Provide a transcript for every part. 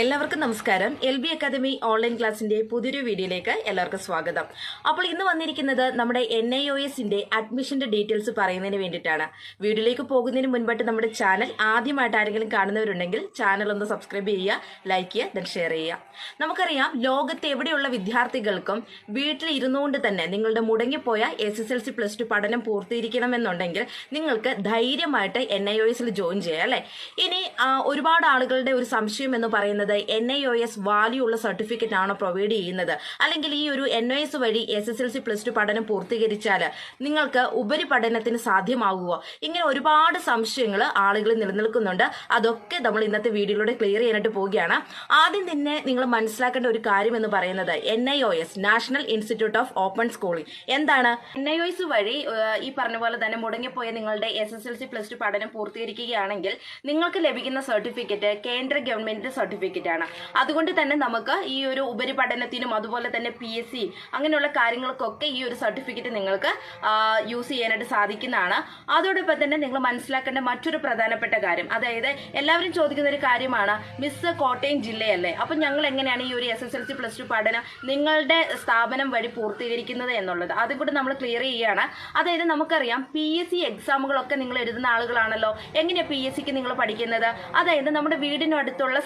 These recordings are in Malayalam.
എല്ലാവർക്കും നമസ്കാരം. എൽ ബി അക്കാദമി ഓൺലൈൻ ക്ലാസിന്റെ പുതിയൊരു വീഡിയോയിലേക്ക് എല്ലാവർക്കും സ്വാഗതം. അപ്പോൾ ഇന്ന് വന്നിരിക്കുന്നത് നമ്മുടെ എൻ ഐ ഒ എസിന്റെ അഡ്മിഷന്റെ ഡീറ്റെയിൽസ് പറയുന്നതിന് വേണ്ടിയിട്ടാണ്. വീഡിയോയിലേക്ക് പോകുന്നതിന് മുൻപായിട്ട് നമ്മുടെ ചാനൽ ആദ്യമായിട്ട് ആരെങ്കിലും കാണുന്നവരുണ്ടെങ്കിൽ ചാനൽ ഒന്ന് സബ്സ്ക്രൈബ് ചെയ്യുക ലൈക്ക് ചെയ്യുക ദെൻ ഷെയർ ചെയ്യുക. നമുക്കറിയാം ലോകത്ത് എവിടെയുള്ള വിദ്യാർത്ഥികൾക്കും വീട്ടിൽ ഇരുന്നുകൊണ്ട് തന്നെ നിങ്ങളുടെ മുടങ്ങിപ്പോയ S S L C plus two പഠനം പൂർത്തീകരിക്കണമെന്നുണ്ടെങ്കിൽ നിങ്ങൾക്ക് ധൈര്യമായിട്ട് എൻ ഐ ഒ എസിൽ ജോയിൻ ചെയ്യാം അല്ലേ? ഇനി ഒരുപാട് ആളുകളുടെ ഒരു സംശയം എന്ന് പറയുന്നത് N I O S value ഉള്ള സർട്ടിഫിക്കറ്റ് ആണോ പ്രൊവൈഡ് ചെയ്യുന്നത്? അല്ലെങ്കിൽ ഈ ഒരു എൻ ഒ എസ് വഴി S S L C plus two പഠനം പൂർത്തീകരിച്ചാൽ നിങ്ങൾക്ക് ഉപരിപഠനത്തിന് സാധ്യമാകുമോ ഇങ്ങനെ ഒരുപാട് സംശയങ്ങൾ ആളുകൾ നിലനിൽക്കുന്നുണ്ട്. അതൊക്കെ നമ്മൾ ഇന്നത്തെ വീഡിയോയിലൂടെ ക്ലിയർ ചെയ്യാനായിട്ട് പോവുകയാണ്. ആദ്യം തന്നെ നിങ്ങൾ മനസ്സിലാക്കേണ്ട ഒരു കാര്യം എന്ന് പറയുന്നത് N I O S national institute of open schooling എന്താണ്? എൻ ഐ ഒ എസ് വഴി ഈ പറഞ്ഞ പോലെ തന്നെ മുടങ്ങിപ്പോയ നിങ്ങളുടെ S S L C plus two പഠനം പൂർത്തീകരിക്കുകയാണെങ്കിൽ നിങ്ങൾക്ക് ലഭിക്കുന്ന സർട്ടിഫിക്കറ്റ് കേന്ദ്ര ഗവൺമെന്റിന്റെ സർട്ടിഫിക്കറ്റ് ആണ് അതുകൊണ്ട് തന്നെ നമുക്ക് ഈ ഒരു ഉപരിപഠനത്തിനും അതുപോലെ തന്നെ പി എസ് സി അങ്ങനെയുള്ള കാര്യങ്ങൾക്കൊക്കെ ഈ ഒരു സർട്ടിഫിക്കറ്റ് നിങ്ങൾക്ക് യൂസ് ചെയ്യാനായിട്ട് സാധിക്കുന്നതാണ്. അതോടൊപ്പം തന്നെ നിങ്ങൾ മനസ്സിലാക്കേണ്ട മറ്റൊരു പ്രധാനപ്പെട്ട കാര്യം. അതായത് എല്ലാവരും ചോദിക്കുന്ന ഒരു കാര്യമാണ് മിസ് കോട്ടയം ജില്ലയല്ലേ? അപ്പം ഞങ്ങൾ എങ്ങനെയാണ് ഈ ഒരു S S L C plus two പഠനം നിങ്ങളുടെ സ്ഥാപനം വഴി പൂർത്തീകരിക്കുന്നത് എന്നുള്ളത്. അതും കൂടെ നമ്മൾ ക്ലിയർ ചെയ്യുകയാണ് അതായത് നമുക്കറിയാം പി എസ് സി എക്സാമുകളൊക്കെ നിങ്ങൾ എഴുതുന്ന ആളുകളാണല്ലോ. എങ്ങനെയാണ് പി എസ് സിക്ക് നിങ്ങൾ പഠിക്കുന്നത്? അതായത് നമ്മുടെ വീടിനും അടുത്തുള്ള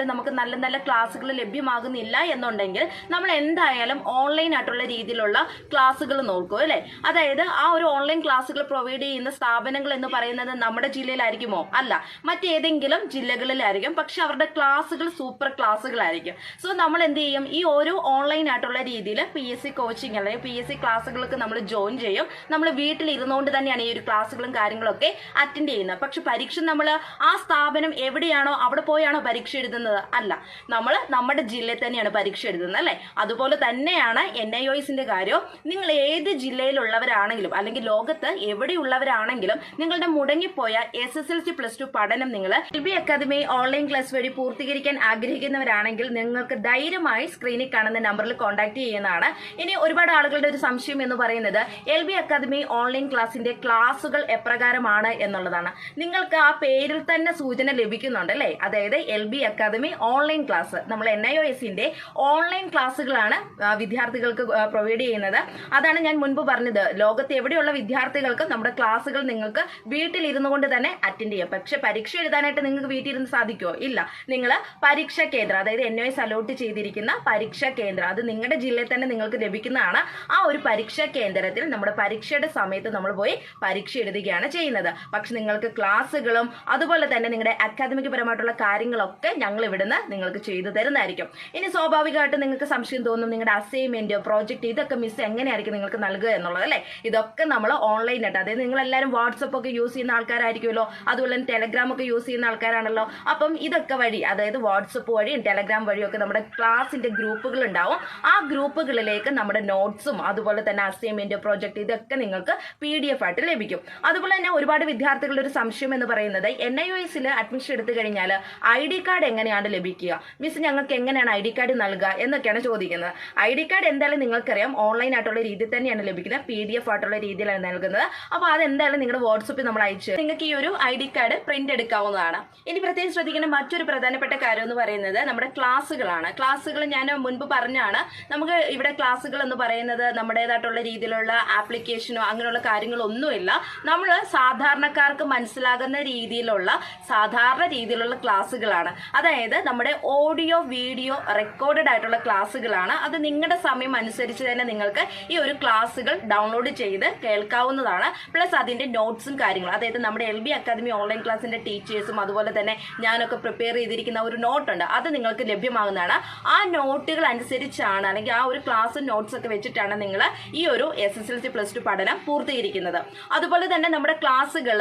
സ്ഥാപനങ്ങളിൽ നമുക്ക് നല്ല നല്ല ക്ലാസ്സുകൾ ലഭ്യമാകുന്നില്ല എന്നുണ്ടെങ്കിൽ നമ്മൾ എന്തായാലും ഓൺലൈൻ ആയിട്ടുള്ള രീതിയിലുള്ള ക്ലാസ്സുകൾ നോക്കും അല്ലേ? അതായത് ആ ഒരു ഓൺലൈൻ ക്ലാസ്സുകൾ പ്രൊവൈഡ് ചെയ്യുന്ന സ്ഥാപനങ്ങൾ എന്ന് പറയുന്നത് നമ്മുടെ ജില്ലയിലായിരിക്കുമോ? അല്ല. മറ്റേതെങ്കിലും ജില്ലകളിലായിരിക്കും. പക്ഷെ അവരുടെ ക്ലാസ്സുകൾ സൂപ്പർ ക്ലാസ്സുകളായിരിക്കും. സോ നമ്മൾ എന്ത് ചെയ്യും? ഈ ഓരോ ഓൺലൈൻ ആയിട്ടുള്ള രീതിയിൽ പി എസ് സി കോച്ചിങ് അല്ലെങ്കിൽ പി എസ് സി ക്ലാസ്സുകൾക്ക് നമ്മൾ ജോയിൻ ചെയ്യും. നമ്മൾ വീട്ടിൽ ഇരുന്നുകൊണ്ട് തന്നെയാണ് ഈ ഒരു ക്ലാസ്സുകളും കാര്യങ്ങളൊക്കെ അറ്റൻഡ് ചെയ്യുന്നത്. പക്ഷെ പരീക്ഷ നമ്മൾ ആ സ്ഥാപനം എവിടെയാണോ അവിടെ പോയാണോ പരീക്ഷ എഴുതുന്നത്? അല്ല. നമ്മൾ നമ്മുടെ ജില്ലയിൽ തന്നെയാണ് പരീക്ഷ എഴുതുന്നത് അല്ലേ? അതുപോലെ തന്നെയാണ് എൻ ഐ ഒസിന്റെ കാര്യം നിങ്ങൾ ഏത് ജില്ലയിലുള്ളവരാണെങ്കിലും അല്ലെങ്കിൽ ലോകത്ത് എവിടെയുള്ളവരാണെങ്കിലും നിങ്ങളുടെ മുടങ്ങിപ്പോയ S S L C plus two പഠനം നിങ്ങൾ L B academy online class വഴി പൂർത്തീകരിക്കാൻ ആഗ്രഹിക്കുന്നവരാണെങ്കിൽ നിങ്ങൾക്ക് ധൈര്യമായി സ്ക്രീനിൽ കാണുന്ന നമ്പറിൽ കോൺടാക്ട് ചെയ്യുന്നതാണ്. ഇനി ഒരുപാട് ആളുകളുടെ ഒരു സംശയം എന്ന് പറയുന്നത് എൽ ബി അക്കാദമി ഓൺലൈൻ ക്ലാസിന്റെ ക്ലാസുകൾ എപ്രകാരമാണ് എന്നുള്ളതാണ്. നിങ്ങൾക്ക് ആ പേരിൽ തന്നെ സൂചന ലഭിക്കുന്നുണ്ട് അല്ലേ? അതായത് L B academy online class നമ്മൾ എൻ ഐ ഒ എസിന്റെ ഓൺലൈൻ ക്ലാസ്സുകളാണ് വിദ്യാർത്ഥികൾക്ക് പ്രൊവൈഡ് ചെയ്യുന്നത്. അതാണ് ഞാൻ മുൻപ് പറഞ്ഞത്. ലോകത്ത് എവിടെയുള്ള വിദ്യാർത്ഥികൾക്ക് നമ്മുടെ ക്ലാസ്സുകൾ നിങ്ങൾക്ക് വീട്ടിൽ ഇരുന്നു കൊണ്ട് തന്നെ അറ്റൻഡ് ചെയ്യാം. പക്ഷെ പരീക്ഷ എഴുതാനായിട്ട് നിങ്ങൾക്ക് വീട്ടിലിരുന്ന് സാധിക്കുമോ ഇല്ല. നിങ്ങൾ പരീക്ഷാ കേന്ദ്രം അതായത് എൻ ഒ എസ് അലോട്ട് ചെയ്തിരിക്കുന്ന പരീക്ഷാ കേന്ദ്രം അത് നിങ്ങളുടെ ജില്ലയിൽ തന്നെ നിങ്ങൾക്ക് ലഭിക്കുന്നതാണ് ആ ഒരു പരീക്ഷാ കേന്ദ്രത്തിൽ നമ്മുടെ പരീക്ഷയുടെ സമയത്ത് നമ്മൾ പോയി പരീക്ഷ എഴുതുകയാണ് ചെയ്യുന്നത്. പക്ഷെ നിങ്ങൾക്ക് ക്ലാസ്സുകളും അതുപോലെ തന്നെ നിങ്ങളുടെ അക്കാദമിക് പരമായിട്ടുള്ള കാര്യങ്ങളൊക്കെ ഞങ്ങൾ ഇവിടുന്ന് നിങ്ങൾക്ക് ചെയ്തു തരുന്നതായിരിക്കും. ഇനി സ്വാഭാവികമായിട്ട് നിങ്ങൾക്ക് സംശയം തോന്നും നിങ്ങളുടെ അസൈൻമെന്റ് പ്രോജക്റ്റ് ഇതൊക്കെ മിസ് എങ്ങനെയായിരിക്കും നിങ്ങൾക്ക് നൽകുക എന്നുള്ളത് അല്ലേ? ഇതൊക്കെ നമ്മൾ ഓൺലൈനായിട്ട് അതായത് നിങ്ങൾ എല്ലാവരും വാട്സപ്പ് ഒക്കെ യൂസ് ചെയ്യുന്ന ആൾക്കാരായിരിക്കുമല്ലോ അതുപോലെ തന്നെ ടെലഗ്രാം ഒക്കെ യൂസ് ചെയ്യുന്ന ആൾക്കാരാണല്ലോ. അപ്പം ഇതൊക്കെ വഴി അതായത് വാട്സപ്പ് വഴിയും ടെലഗ്രാം വഴിയും ഒക്കെ നമ്മുടെ ക്ലാസിന്റെ ഗ്രൂപ്പുകൾ ഉണ്ടാവും. ആ ഗ്രൂപ്പുകളിലേക്ക് നമ്മുടെ നോട്ട്സും അതുപോലെ തന്നെ അസൈൻമെന്റ് പ്രോജക്റ്റ് ഇതൊക്കെ നിങ്ങൾക്ക് പി ഡി എഫ് ആയിട്ട് ലഭിക്കും. അതുപോലെ തന്നെ ഒരുപാട് വിദ്യാർത്ഥികളുടെ ഒരു സംശയം എന്ന് പറയുന്നത് എൻ ഐ ഒ എസിൽ അഡ്മിഷൻ എടുത്തു കഴിഞ്ഞാൽ ഐ ഡി കാർഡ് എങ്ങനെയാണ് ലഭിക്കുക? മിസ് ഞങ്ങൾക്ക് എങ്ങനെയാണ് ഐ ഡി കാർഡ് നൽകുക എന്നൊക്കെയാണ് ചോദിക്കുന്നത്. ഐ ഡി കാർഡ് എന്തായാലും നിങ്ങൾക്കറിയാം. ഓൺലൈൻ ആയിട്ടുള്ള രീതിയിൽ തന്നെയാണ് ലഭിക്കുന്നത്. പി ഡി എഫ് ആയിട്ടുള്ള രീതിയിലാണ് നൽകുന്നത്. അപ്പോൾ അതെന്തായാലും നിങ്ങളുടെ വാട്സപ്പിൽ നമ്മൾ അയച്ചു നിങ്ങൾക്ക് ഈ ഒരു ഐ ഡി കാർഡ് പ്രിന്റ് എടുക്കാവുന്നതാണ്. ഇനി പ്രത്യേകം ശ്രദ്ധിക്കേണ്ട മറ്റൊരു പ്രധാനപ്പെട്ട കാര്യം എന്ന് പറയുന്നത് നമ്മുടെ ക്ലാസ്സുകളാണ്. ക്ലാസ്സുകൾ ഞാൻ മുൻപ് പറഞ്ഞാണ്. നമുക്ക് ഇവിടെ ക്ലാസ്സുകൾ എന്ന് പറയുന്നത് നമ്മുടേതായിട്ടുള്ള രീതിയിലുള്ള ആപ്ലിക്കേഷനോ അങ്ങനെയുള്ള കാര്യങ്ങളൊന്നുമില്ല. നമ്മൾ സാധാരണക്കാർക്ക് മനസ്സിലാകുന്ന രീതിയിലുള്ള സാധാരണ രീതിയിലുള്ള ക്ലാസ്സുകളാണ്. അതായത് നമ്മുടെ ഓഡിയോ വീഡിയോ റെക്കോർഡഡ് ആയിട്ടുള്ള ക്ലാസ്സുകളാണ്. അത് നിങ്ങളുടെ സമയം അനുസരിച്ച് തന്നെ നിങ്ങൾക്ക് ഈ ഒരു ക്ലാസ്സുകൾ ഡൗൺലോഡ് ചെയ്ത് കേൾക്കാവുന്നതാണ്. പ്ലസ് അതിന്റെ നോട്ട്സും കാര്യങ്ങളും. അതായത് നമ്മുടെ എൽ ബി അക്കാദമി ഓൺലൈൻ ക്ലാസ്സിന്റെ ടീച്ചേഴ്സും അതുപോലെ തന്നെ ഞാനൊക്കെ പ്രിപ്പയർ ചെയ്തിരിക്കുന്ന ഒരു നോട്ടുണ്ട് അത് നിങ്ങൾക്ക് ലഭ്യമാകുന്നതാണ്. ആ നോട്ടുകൾ അനുസരിച്ചാണ് അല്ലെങ്കിൽ ആ ഒരു ക്ലാസ് നോട്ട്സ് ഒക്കെ വെച്ചിട്ടാണ് നിങ്ങൾ ഈ ഒരു S S L C plus two പഠനം പൂർത്തീകരിക്കുന്നത്. അതുപോലെ തന്നെ നമ്മുടെ ക്ലാസ്സുകൾ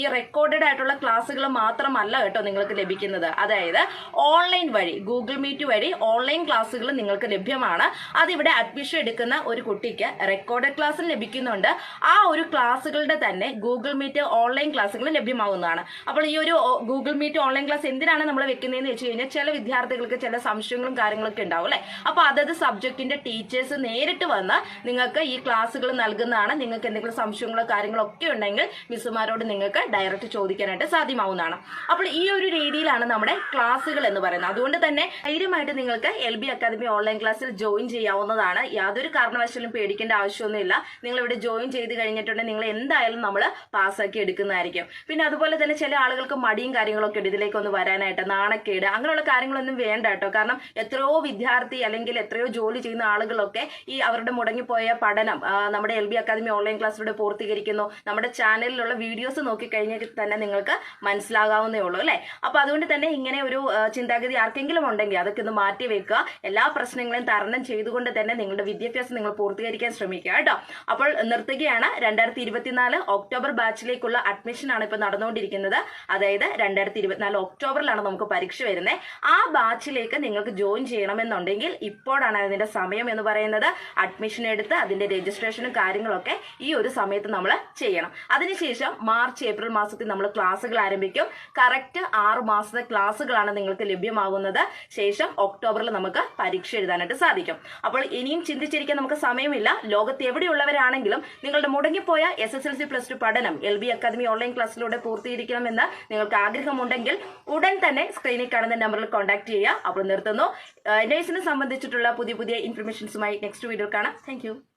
ഈ റെക്കോർഡഡ് ആയിട്ടുള്ള ക്ലാസ്സുകൾ മാത്രമല്ല കേട്ടോ നിങ്ങൾക്ക് ലഭിക്കുന്നത്. അതായത് ഓൺലൈൻ വഴി ഗൂഗിൾ മീറ്റ് വഴി ഓൺലൈൻ ക്ലാസ്സുകൾ നിങ്ങൾക്ക് ലഭ്യമാണ്. അതിവിടെ അഡ്മിഷൻ എടുക്കുന്ന ഒരു കുട്ടിക്ക് റെക്കോർഡഡ് ക്ലാസ്സിൽ ലഭിക്കുന്നുണ്ട്. ആ ഒരു ക്ലാസ്സുകളുടെ തന്നെ ഗൂഗിൾ മീറ്റ് ഓൺലൈൻ ക്ലാസ്സുകൾ ലഭ്യമാകുന്നതാണ് അപ്പോൾ ഈ ഒരു ഗൂഗിൾ മീറ്റ് ഓൺലൈൻ ക്ലാസ് എന്തിനാണ് നമ്മൾ വെക്കുന്നതെന്ന് വെച്ച് കഴിഞ്ഞാൽ ചില വിദ്യാർത്ഥികൾക്ക് ചില സംശയങ്ങളും കാര്യങ്ങളൊക്കെ ഉണ്ടാവും അല്ലേ? അപ്പോൾ അതത് സബ്ജക്റ്റിന്റെ ടീച്ചേഴ്സ് നേരിട്ട് വന്ന് നിങ്ങൾക്ക് ഈ ക്ലാസ്സുകൾ നൽകുന്നതാണ്. നിങ്ങൾക്ക് എന്തെങ്കിലും സംശയങ്ങളോ കാര്യങ്ങളോ ഒക്കെ ഉണ്ടെങ്കിൽ മിസ്സുമാരോട് നിങ്ങൾക്ക് ഡയറക്റ്റ് ചോദിക്കാനായിട്ട് സാധ്യമാവുന്നതാണ്. അപ്പോൾ ഈ ഒരു രീതിയിലാണ് നമ്മുടെ ക്ലാസ്സുകൾ ക്ലാസ്സുകൾ എന്ന് പറയുന്നത്. അതുകൊണ്ട് തന്നെ ധൈര്യമായിട്ട് നിങ്ങൾക്ക് എൽ ബി അക്കാദമി ഓൺലൈൻ ക്ലാസ്സിൽ ജോയിൻ ചെയ്യാവുന്നതാണ്. യാതൊരു കാരണവശാലും പേടിക്കേണ്ട ആവശ്യമൊന്നുമില്ല. നിങ്ങൾ ഇവിടെ ജോയിൻ ചെയ്ത് കഴിഞ്ഞിട്ടുണ്ടെങ്കിൽ നിങ്ങൾ എന്തായാലും നമ്മൾ പാസ്സാക്കി എടുക്കുന്നതായിരിക്കും. പിന്നെ അതുപോലെ തന്നെ ചില ആളുകൾക്ക് മടിയും കാര്യങ്ങളൊക്കെ ഉണ്ട്. ഇതിലേക്ക് ഒന്ന് വരാനായിട്ട് നാണക്കേട് അങ്ങനെയുള്ള കാര്യങ്ങളൊന്നും വേണ്ട കേട്ടോ. കാരണം എത്രയോ വിദ്യാർത്ഥി അല്ലെങ്കിൽ എത്രയോ ജോലി ചെയ്യുന്ന ആളുകളൊക്കെ ഈ അവരുടെ മുടങ്ങിപ്പോയ പഠനം നമ്മുടെ എൽ ബി അക്കാദമി ഓൺലൈൻ ക്ലാസ്സിലൂടെ പൂർത്തീകരിക്കുന്നു. നമ്മുടെ ചാനലിലുള്ള വീഡിയോസ് നോക്കി നോക്കിക്കഴിഞ്ഞാൽ തന്നെ നിങ്ങൾക്ക് മനസ്സിലാകാവുന്നേ ഉള്ളൂ അല്ലേ? അപ്പൊ അതുകൊണ്ട് തന്നെ ഇങ്ങനെ ഒരു ചിന്താഗതി ആർക്കെങ്കിലും ഉണ്ടെങ്കിൽ അതൊക്കെ ഒന്ന് മാറ്റി വെക്കുക. എല്ലാ പ്രശ്നങ്ങളെയും തരണം ചെയ്തുകൊണ്ട് തന്നെ നിങ്ങളുടെ വിദ്യാഭ്യാസം നിങ്ങൾ പൂർത്തീകരിക്കാൻ ശ്രമിക്കുക കേട്ടോ. അപ്പോൾ നിർത്തുകയാണ്. രണ്ടായിരത്തി ഇരുപത്തിനാല് ഒക്ടോബർ ബാച്ചിലേക്കുള്ള അഡ്മിഷൻ ആണ് ഇപ്പൊ നടന്നുകൊണ്ടിരിക്കുന്നത്. അതായത് രണ്ടായിരത്തി ഇരുപത്തിനാല് ഒക്ടോബറിലാണ് നമുക്ക് പരീക്ഷ വരുന്നത് ആ ബാച്ചിലേക്ക് നിങ്ങൾക്ക് ജോയിൻ ചെയ്യണമെന്നുണ്ടെങ്കിൽ ഇപ്പോഴാണ് അതിന്റെ സമയം എന്ന് പറയുന്നത്. അഡ്മിഷൻ എടുത്ത് അതിന്റെ രജിസ്ട്രേഷനും കാര്യങ്ങളൊക്കെ ഈ ഒരു സമയത്ത് നമ്മൾ ചെയ്യണം. അതിനുശേഷം മാർച്ച് ഏപ്രിൽ മാസത്തിൽ നമ്മൾ ക്ലാസ്സുകൾ ആരംഭിക്കും. കറക്റ്റ് ആറ് മാസത്തെ ക്ലാസ്സുകളാണ് നിങ്ങൾക്ക് ലഭ്യമാകുന്നത് ശേഷം ഒക്ടോബറിൽ നമുക്ക് പരീക്ഷ എഴുതാനായിട്ട് സാധിക്കും. അപ്പോൾ ഇനിയും ചിന്തിച്ചിരിക്കാൻ നമുക്ക് സമയമില്ല. ലോകത്ത് എവിടെയുള്ളവരാണെങ്കിലും നിങ്ങളുടെ മുടങ്ങിപ്പോയ S S L C plus two പഠനം എൽ ബി അക്കാദമി ഓൺലൈൻ ക്ലാസ്സിലൂടെ പൂർത്തീകരിക്കണമെന്ന് നിങ്ങൾക്ക് ആഗ്രഹമുണ്ടെങ്കിൽ ഉടൻ തന്നെ സ്ക്രീനിൽ കാണുന്ന നമ്പറിൽ കോൺടാക്ട് ചെയ്യുക. അപ്പോൾ നിർത്തുന്നു. നേഴ്സിനെ സംബന്ധിച്ചിട്ടുള്ള പുതിയ പുതിയ ഇൻഫർമേഷൻസുമായി നെക്സ്റ്റ് വീഡിയോ കാണാം. താങ്ക്